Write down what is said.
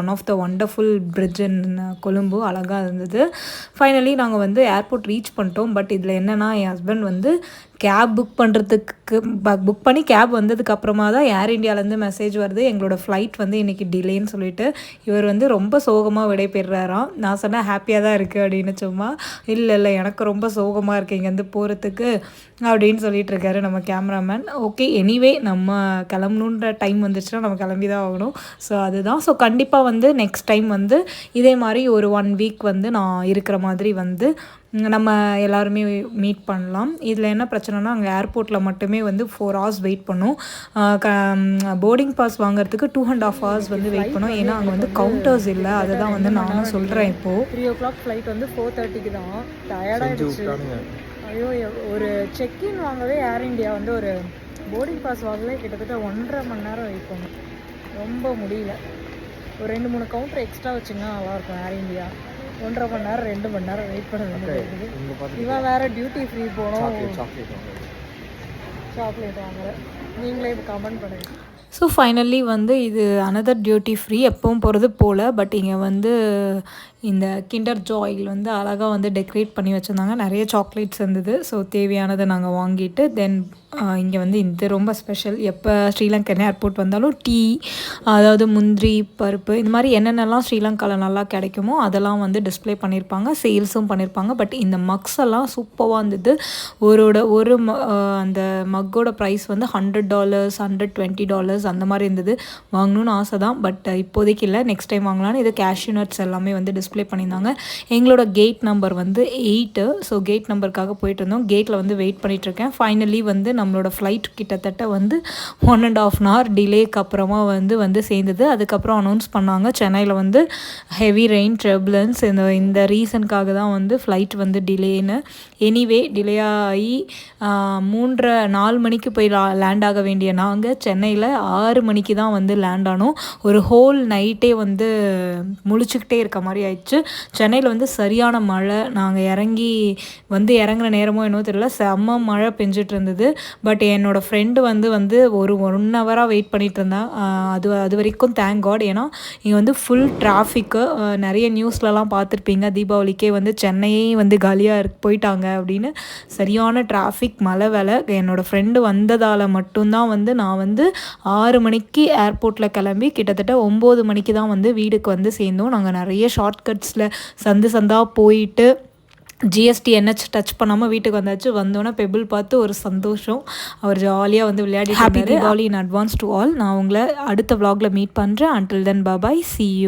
One of the wonderful bridge in Colombo அழகாக இருந்தது. Finally நாங்கள் வந்து ஏர்போர்ட் ரீச் பண்ணிட்டோம். பட் இதில் என்னென்னா என் ஹஸ்பண்ட் வந்து கேப் புக் பண்ணுறதுக்கு புக் பண்ணி கேப் வந்ததுக்கு அப்புறமா தான் ஏர் இண்டியாவிலேருந்து மெசேஜ் வருது. எங்களோட ஃப்ளைட் வந்து இன்றைக்கி டிலேன்னு சொல்லிட்டு இவர் வந்து ரொம்ப சோகமாக விடைபெறாராம். நான் சொன்னேன் ஹாப்பியாக தான் இருக்குது அப்படின்னு சும்மா இல்லை இல்லை எனக்கு ரொம்ப சோகமாக இருக்குது இங்கேருந்து போகிறதுக்கு அப்படின்னு சொல்லிட்டு இருக்காரு நம்ம கேமராமேன் ஓகே எனிவே நம்ம கிளம்பணுன்ற டைம் வந்துச்சுன்னா நம்ம கிளம்பி தான் ஆகணும். ஸோ அதுதான். ஸோ கண்டிப்பாக வந்து நெக்ஸ்ட் டைம் வந்து இதே மாதிரி ஒரு ஒன் வீக் வந்து நான் இருக்கிற மாதிரி வந்து நம்ம எல்லாருமே மீட் பண்ணலாம். இதில் என்ன பிரச்சனைனா அங்கே ஏர்போர்ட்டில் மட்டுமே வந்து ஃபோர் ஹவர்ஸ் வெயிட் பண்ணும். க போர்டிங் பாஸ் வாங்குறதுக்கு டூ அண்ட் ஆஃப் ஹவர்ஸ் வந்து வெயிட் பண்ணோம். ஏன்னா அங்கே வந்து கவுண்டர்ஸ் இல்லை. அதை தான் வந்து நானும் சொல்கிறேன் இப்போது த்ரீ ஓ கிளாக் ஃப்ளைட் வந்து ஃபோர் தேர்ட்டிக்கு தான். டயர்டாகிடுச்சு ஐயோ ஒரு செக்இன் வாங்கவே ஏர் இந்தியா வந்து ஒரு போர்டிங் பாஸ் வாங்கவே கிட்டத்தட்ட ஒன்றரை மணி நேரம் வெயிட் பண்ணும். ரொம்ப முடியல. ஒரு ரெண்டு மூணு கவுண்டர் எக்ஸ்ட்ரா வச்சிங்கன்னா நல்லாயிருக்கும் ஏர் இந்தியா ஒன்றரை மணி நேரம் ரெண்டு மணி நேரம் வெயிட் பண்ண வேண்டியது இவன் வேற டியூட்டி ஃப்ரீ போனோம் சாக்லேட் வாங்குறேன் நீங்களே இது கமெண்ட் பண்ணுங்க. ஸோ ஃபைனலி வந்து இது அனதர் டியூட்டி ஃப்ரீ எப்பவும் போகிறது போல் பட் இங்கே வந்து இந்த கிண்டர் ஜாயில் வந்து அழகாக வந்து டெக்கரேட் பண்ணி வச்சுருந்தாங்க. நிறைய சாக்லேட்ஸ் இருந்தது. ஸோ தேவையானதை நாங்கள் வாங்கிட்டு தென் இங்கே வந்து இது ரொம்ப ஸ்பெஷல் எப்போ ஸ்ரீலங்கன் ஏர்போர்ட் வந்தாலும் டீ அதாவது முந்திரி பருப்பு இந்த மாதிரி என்னென்னலாம் ஸ்ரீலங்காவில் நல்லா கிடைக்குமோ அதெல்லாம் வந்து டிஸ்பிளே பண்ணியிருப்பாங்க சேல்ஸும் பண்ணியிருப்பாங்க பட் இந்த மக்ஸ் எல்லாம் சூப்பராக இருந்தது. ஒரோட ஒரு அந்த மக் மக்கோட ப்ரைஸ் வந்து hundred dollars hundred twenty dollars அந்த மாதிரி இருந்தது. வாங்கணும்னு ஆசை தான் பட் இப்போதைக்கு இல்லை. நெக்ஸ்ட் டைம் வாங்கலாம்னு இது கேஷ்யூ நட்ஸ் எல்லாமே வந்து டிஸ்பிளே பண்ணியிருந்தாங்க. எங்களோட கேட் நம்பர் வந்து எயிட்டு ஸோ கேட் நம்பருக்காக போயிட்டு இருந்தோம். கேட்டில் வந்து வெயிட் பண்ணிகிட்ருக்கேன் ஃபைனலி வந்து நம்மளோட ஃப்ளைட் கிட்டத்தட்ட வந்து one and half an hour டிலேக்கு அப்புறமா வந்து வந்து சேர்ந்தது. அதுக்கப்புறம் அனௌன்ஸ் பண்ணாங்க. சென்னையில் வந்து ஹெவி ரெயின் ட்ரெபுலன்ஸ் இந்த இந்த ரீசனுக்காக தான் வந்து ஃப்ளைட் வந்து டிலேன்னு எனிவே டிலே ஆகி மூன்றரை நாலு நாலு மணிக்கு போய் லேண்ட் ஆக வேண்டிய நாங்கள் சென்னையில் ஆறு மணிக்கு தான் வந்து லேண்ட் ஆனோம். ஒரு ஹோல் நைட்டே வந்து முழிச்சுக்கிட்டே இருக்க மாதிரி ஆயிடுச்சு. சென்னையில் வந்து சரியான மழை நாங்கள் இறங்கி வந்து இறங்குற நேரமோ என்னவோ தெரியல செம்ம மழை பெஞ்சிட்டு இருந்தது. பட் என்னோடய ஃப்ரெண்டு வந்து வந்து ஒரு ஒன் ஹவராக வெயிட் பண்ணிகிட்டு இருந்தேன் அது அது வரைக்கும் தேங்க் காட் ஏன்னா இங்கே வந்து ஃபுல் டிராஃபிக்கு நிறைய நியூஸ்லலாம் பார்த்துருப்பீங்க. தீபாவளிக்கே வந்து சென்னையே வந்து காலியாக போயிட்டாங்க அப்படின்னு. சரியான டிராஃபிக் மழை வேலை. என்னோடய ஃப்ரெண்ட் வந்ததால் மட்டும்தான் வந்து நான் வந்து ஆறு மணிக்கு ஏர்போர்ட்டில் கிளம்பி கிட்டத்தட்ட ஒம்பது மணிக்கு தான் வந்து வீடுக்கு வந்து சேர்ந்தோம். நாங்கள் நிறைய ஷார்ட்கட் ஷார்ட்கட்ஸில் சந்து சந்தாக போயிட்டு ஜிஎஸ்டி என்ஹெச் டச் பண்ணாமல் வீட்டுக்கு வந்தாச்சு. வந்தோன்னே பெபிள் பார்த்து ஒரு சந்தோஷம். அவர் ஜாலியாக வந்து விளையாடி happy Deepavali in advance to all நான் உங்களை அடுத்த விலாகில் மீட் பண்ணுறேன் until then bye bye see you